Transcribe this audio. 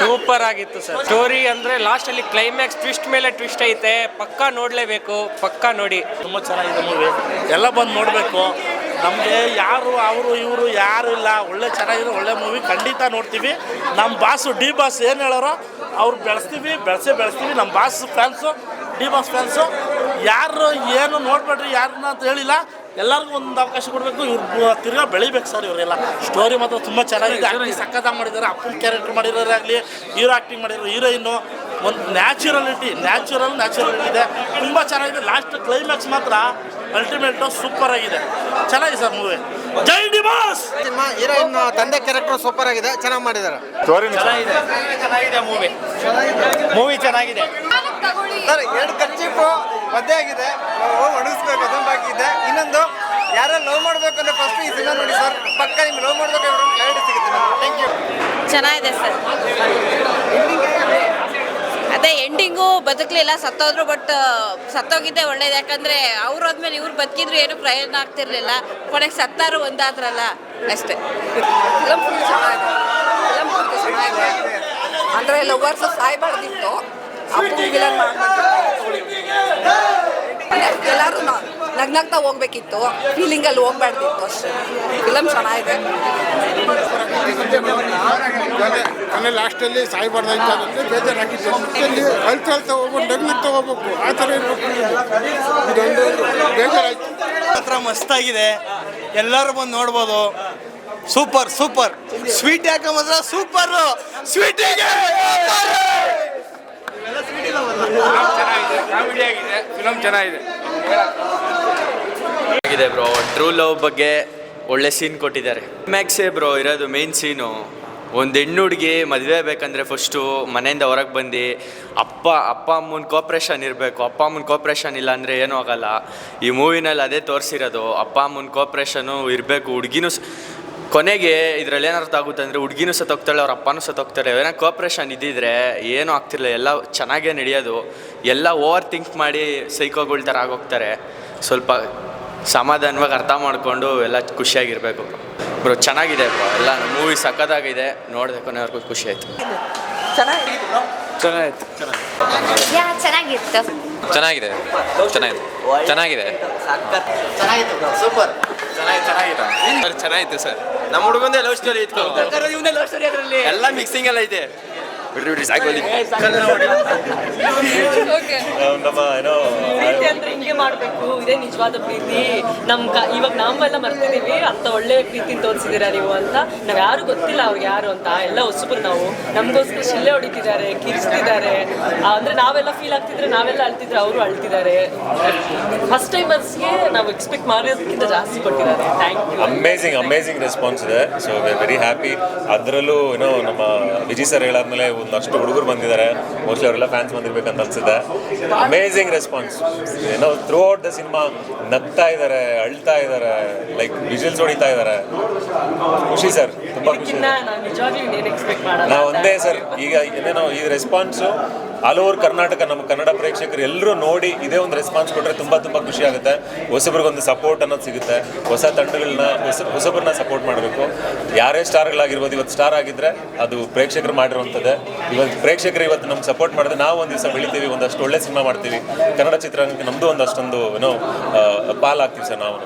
Super ಆಗಿತ್ತು sir story ಅಂದ್ರೆ last ಅಲ್ಲಿ ಕ್ಲೈಮ್ಯಾಕ್ಸ್ ಟ್ವಿಸ್ಟ್ ಮೇಲೆ ಟ್ವಿಸ್ಟ್ ಐತೆ. ಪಕ್ಕಾ ನೋಡ್ಲೇಬೇಕು ಪಕ್ಕಾ ನೋಡಿ. ತುಂಬ ಚೆನ್ನಾಗಿದೆ ಮೂವಿ ಎಲ್ಲ ಬಂದು ನೋಡಬೇಕು. ನಮಗೆ ಯಾರು ಅವರು ಇವರು ಯಾರು ಇಲ್ಲ. ಒಳ್ಳೆ ಚೆನ್ನಾಗಿದೆ ಒಳ್ಳೆ ಮೂವಿ ಖಂಡಿತ ನೋಡ್ತೀವಿ. ನಮ್ಮ ಬಾಸು ಡಿ ಬಾಸ್ ಏನು ಹೇಳೋರೋ ಅವ್ರು ಬೆಳೆಸ್ತೀವಿ ಬೆಳೆಸೇ ಬೆಳೆಸ್ತೀವಿ. ನಮ್ಮ boss fans D boss fans ಯಾರು ಏನು ನೋಡ್ಬೇಡ್ರಿ ಯಾರನ್ನ ಅಂತ ಹೇಳಿಲ್ಲ. ಎಲ್ಲರಿಗೂ ಒಂದು ಅವಕಾಶ ಕೊಡಬೇಕು. ಇವ್ರು ತಿರ್ಗಾ ಬೆಳಿಬೇಕು ಸರ್ ಇವರೆಲ್ಲ. ಸ್ಟೋರಿ ಮಾತ್ರ ತುಂಬ ಚೆನ್ನಾಗಿದೆ. ಆ್ಯಕ್ಟಿಂಗ್ ಸಖತ್ತಾಗಿ ಮಾಡಿದ್ದಾರೆ ಅಪ್ಪನ ಕ್ಯಾರೆಕ್ಟರ್ ಮಾಡಿರೋರಾಗಲಿ ಹೀರೋ ಆ್ಯಕ್ಟಿಂಗ್ ಮಾಡಿರೋ ಹೀರೋಯಿನ್ನು ಒಂದು ನ್ಯಾಚುರಲಿಟಿ ನ್ಯಾಚುರಲ್ ನ್ಯಾಚುರಲಿಟಿ ಇದೆ. ತುಂಬ ಚೆನ್ನಾಗಿದೆ. ಲಾಸ್ಟ್ ಕ್ಲೈಮ್ಯಾಕ್ಸ್ ಮಾತ್ರ ಅಲ್ಟಿಮೇಟು ಸೂಪರ್ ಆಗಿದೆ. ಚೆನ್ನಾಗಿದೆ ಸರ್ ಮೂವಿ ಜೈ ಡಿ ನಿಮ್ಮ ಸಿನಿಮಾ ಹೀರೋಯಿನ್ ತಂದೆ ಕ್ಯಾರೆಕ್ಟರ್ ಸೂಪರ್ ಆಗಿದೆ. ಚೆನ್ನಾಗಿ ಮಾಡಿದ್ದಾರೆ ಚೆನ್ನಾಗಿದೆ. ಚೆನ್ನಾಗಿದೆ ಮೂವಿ ಮೂವಿ ಚೆನ್ನಾಗಿದೆ. ಸರ್ ಎರಡು ಕಚ್ಚಿಪ್ಪು ಮದ್ದೆ ಆಗಿದೆ. ಲವ್ ಫಸ್ಟ್ ಈ ಸಿನಿಮಾ ನೋಡಿ ಸರ್ ಪಕ್ಕ ನಿಮ್ಗೆ ಲವ್ ಮಾಡಬೇಕು ಕ್ಲಾರಿಟಿ ಸಿಗುತ್ತೆ ಥ್ಯಾಂಕ್ ಯು ಚೆನ್ನಾಗಿದೆ ಸರ್ ಅದೇ ಎಂಡಿಂಗು ಬದುಕಲಿಲ್ಲ ಸತ್ತೋದ್ರು ಬಟ್ ಸತ್ತೋಗಿದ್ದೆ ಒಳ್ಳೇದು. ಯಾಕಂದ್ರೆ ಅವ್ರು ಹೋದ್ಮೇಲೆ ಇವ್ರು ಬದುಕಿದ್ರು ಏನು ಪ್ರಯೋಜನ ಆಗ್ತಿರ್ಲಿಲ್ಲ. ಕೊನೆಗೆ ಸತ್ತಾರು ಒಂದಾದ್ರಲ್ಲ ಅಷ್ಟೇ. ಫಿಲಮ್ ಫುಲ್ ಚೆನ್ನಾಗಿದೆ. ಫಿಲಮ್ ಪೂರ್ತಿ ಚೆನ್ನಾಗಿದೆ. ಅಂದರೆ ಲವರ್ಸ್ ಸಾಯ್ಬಾರ್ದಿತ್ತು. ಅಪ್ಪು ವಿಲನ್ ಎಲ್ಲರೂ ನಗ್ನಾಗ್ತಾ ಹೋಗ್ಬೇಕಿತ್ತು ಫೀಲಿಂಗಲ್ಲಿ ಹೋಗ್ಬಾರ್ದಿತ್ತು ಅಷ್ಟೇ. ಫಿಲಮ್ ಚೆನ್ನಾಗಿದೆ. ಆಮೇಲೆ ಲಾಸ್ಟಲ್ಲಿ ಸಾಯ್ಬಾರ್ದಾಯ್ತು ಅನ್ನೋದು ಬೇಜಾರಾಗಿತ್ತು. ಅಲ್ಲಿ ಅಳ್ತಾ ಅಳ್ತಾ ಹೋಗ್ಬೇಕು ನಗ್ನಗ್ತಾ ಹೋಗ್ಬೇಕು ಆ ಥರ ಇರಬೇಕು. ಇದೊಂದು ಬೇಜಾರಾಯ್ತು. ಹತ್ರ ಮಸ್ತಾಗಿದೆ. ಎಲ್ಲರೂ ಬಂದು ನೋಡ್ಬೋದು. Super super. ಸ್ವೀಟ್ ಯಾಕೆ ಮಾತ್ರ? ಸೂಪರ್. ಸ್ವೀಟಿಗೆ ಆಗಿದೆ? ಬ್ರೋ? ಟ್ರೂ ಲವ್ ಬಗ್ಗೆ ಒಳ್ಳೆ ಸೀನ್ ಕೊಟ್ಟಿದ್ದಾರೆ. ಮ್ಯಾಕ್ಸೇ ಬ್ರೋ, ಇರೋದು ಮೇನ್ ಸೀನು ಒಂದು ಹೆಣ್ಣು ಹುಡುಗಿ ಮದುವೆ ಬೇಕಂದ್ರೆ ಫಸ್ಟು ಮನೆಯಿಂದ ಹೊರಗೆ ಬಂದು ಅಪ್ಪ ಅಪ್ಪ ಅಮ್ಮನ ಕೋಪ್ರೇಷನ್ ಇರಬೇಕು. ಅಪ್ಪ ಅಮ್ಮನ ಕೋಪ್ರೇಷನ್ ಇಲ್ಲ ಅಂದರೆ ಏನೂ ಆಗಲ್ಲ. ಈ ಮೂವಿನಲ್ಲಿ ಅದೇ ತೋರಿಸಿರೋದು. ಅಪ್ಪ ಅಮ್ಮನ ಕೋಪ್ರೇಷನು ಇರಬೇಕು. ಹುಡುಗಿನೂ ಕೊನೆಗೆ ಇದರಲ್ಲಿ ಏನರ್ಥ ಆಗುತ್ತೆ ಅಂದರೆ ಹುಡುಗಿನೂ ಸತ್ತೋಗ್ತಾಳೆ ಅವ್ರ ಅಪ್ಪನೂ ಸತ್ತೋಗ್ತಾರೆ ಏನೋ ಕೋಪ್ರೇಷನ್ ಇದ್ದಿದ್ರೆ ಏನೂ ಆಗ್ತಿರಲಿಲ್ಲ. ಎಲ್ಲ ಚೆನ್ನಾಗೇ ನಡೆಯೋದು. ಎಲ್ಲ ಓವರ್ ಥಿಂಕ್ ಮಾಡಿ ಸೈಕೋಗಳ ಥರ ಆಗೋಗ್ತಾರೆ. ಸ್ವಲ್ಪ ಸಮಾಧಾನವಾಗಿ ಅರ್ಥ ಮಾಡಿಕೊಂಡು ಎಲ್ಲ ಖುಷಿಯಾಗಿರಬೇಕು. ಬ್ರೋ ಚೆನ್ನಾಗಿದೆ ಬ್ರೋ ಎಲ್ಲ ಮೂವಿ ಸಖತ್ತಾಗಿದೆ ನೋಡಬೇಕು ಕೊನೆವರೆಗೂ ಖುಷಿ ಆಯಿತು. ಚೆನ್ನಾಗಿತ್ತು. ಯಾ ಚೆನ್ನಾಗಿತ್ತು. ಚೆನ್ನಾಗಿದೆ. ಚೆನ್ನಾಗಿದೆ. ಚೆನ್ನಾಗಿದೆ. ಸೂಪರ್. ಚೆನ್ನಾಗಿತ್ತು ಸರ್. ನಮ್ಮ ಹುಡುಗಂದೇ ಲವ್ ಸ್ಟೋರಿ ಇತ್ತು. ಎಲ್ಲ ಮಿಕ್ಸಿಂಗ್ ಎಲ್ಲ ಐತೆ ಬಿಡ್ರಿ ಸಾಕು ನಮ್ಮ ಏನೋ ಪ್ರೀತಿ ಅಂದ್ರೆ ಹಿಂಗೆ ಮಾಡ್ಬೇಕು. ಇದೇ ನಿಜವಾದ ಪ್ರೀತಿ. ನಮ್ ಕ ಇವಾಗ ನಾವೆಲ್ಲ ಮರ್ತಿದೀವಿ. ಅಂತ ಒಳ್ಳೆ ಪ್ರೀತಿ ತೋರಿಸಿದೀರಾ ನೀವು ಅಂತ. ನಾವ್ ಯಾರು ಗೊತ್ತಿಲ್ಲ ಅವ್ರಿಗೆ ಯಾರು ಅಂತ. ಎಲ್ಲ ಹೊಸಬ್ರು ನಾವು. ನಮ್ಗೋಸ್ಕರ ಶಿಲ್ಲೆ ಹೊಡಿತಿದ್ದಾರೆ ಕಿರಿಸ್ತಿದ್ದಾರೆ. ಅಂದ್ರೆ ನಾವೆಲ್ಲ ಫೀಲ್ ಆಗ್ತಿದ್ರೆ ನಾವೆಲ್ಲ ಅಳ್ತಿದ್ರೆ ಅವರು ಅಳ್ತಿದ್ದಾರೆ. ಫಸ್ಟ್ ಟೈಮರ್ಸ್ಗೆ ನಾವು ಎಕ್ಸ್ಪೆಕ್ಟ್ ಮಾಡಿರೋದಕ್ಕಿಂತ ಜಾಸ್ತಿ ಕೊಟ್ಟಿದ್ದಾರೆ. Thank you amazing amazing response ಇದೆ. ಸೊ ವಿ ವೆರಿ ಹ್ಯಾಪಿ ಅದರಲ್ಲೂ ಏನೋ ನಮ್ಮ ವಿಜಯ್ ಸರ್ ಹೇಳಾದ್ಮೇಲೆ ಒಂದಷ್ಟು ಹುಡುಗರು ಬಂದಿದ್ದಾರೆ. ಮೋಸ್ಟ್ಲಿ ಅವರೆಲ್ಲ ಫ್ಯಾನ್ಸ್ ಬಂದಿರ್ಬೇಕಂತ ಅನ್ಸುತ್ತೆ. ಅಮೇಝಿಂಗ್ ರೆಸ್ಪಾನ್ಸ್ ಏನೋ ಥ್ರೂ ಔಟ್ ದ ಸಿನಿಮಾ ನಗ್ತಾ ಇದ್ದಾರೆ ಅಳ್ತಾ ಇದ್ದಾರೆ ಲೈಕ್ ವಿಜುವಲ್ಸ್ ಹೊಡಿತಾ ಇದ್ದಾರೆ. ಖುಷಿ ಸರ್ ತುಂಬ ಖುಷಿ. ನಾವು ಒಂದೇ ಸರ್ ಈಗ ಏನೇನೋ ಈ ರೆಸ್ಪಾನ್ಸು ಆಲ್ ಓವರ್ ಕರ್ನಾಟಕ, ನಮ್ಮ ಕನ್ನಡ ಪ್ರೇಕ್ಷಕರು ಎಲ್ಲರೂ ನೋಡಿ ಇದೇ ಒಂದು ರೆಸ್ಪಾನ್ಸ್ ಕೊಟ್ಟರೆ ತುಂಬ ತುಂಬ ಖುಷಿ ಆಗುತ್ತೆ. ಹೊಸಬ್ರಿಗೊಂದು ಸಪೋರ್ಟ್ ಅನ್ನೋದು ಸಿಗುತ್ತೆ. ಹೊಸ ತಂಡಗಳನ್ನ, ಹೊಸ, ಹೊಸಬ್ರನ್ನ ಸಪೋರ್ಟ್ ಮಾಡಬೇಕು. ಯಾರೇ ಸ್ಟಾರ್ಗಳಾಗಿರ್ಬೋದು, ಇವತ್ತು ಸ್ಟಾರ್ ಆಗಿದ್ರೆ ಅದು ಪ್ರೇಕ್ಷಕರು ಮಾಡಿರುವಂಥದ್ದೇ. ಇವತ್ತು ಪ್ರೇಕ್ಷಕರು ಇವತ್ತು ನಮ್ಗೆ ಸಪೋರ್ಟ್ ಮಾಡಿದ್ರೆ ನಾವು ಒಂದು ದಿವಸ ಬೆಳಿತೀವಿ, ಒಂದಷ್ಟು ಒಳ್ಳೆ ಸಿನಿಮಾ ಮಾಡ್ತೀವಿ. ಕನ್ನಡ ಚಿತ್ರರಂಗಕ್ಕೆ ನಮ್ಮದು ಒಂದಷ್ಟೊಂದು, ಏನೋ ಪಾಲಾಗ್ತೀವಿ ಸರ್ ನಾವು.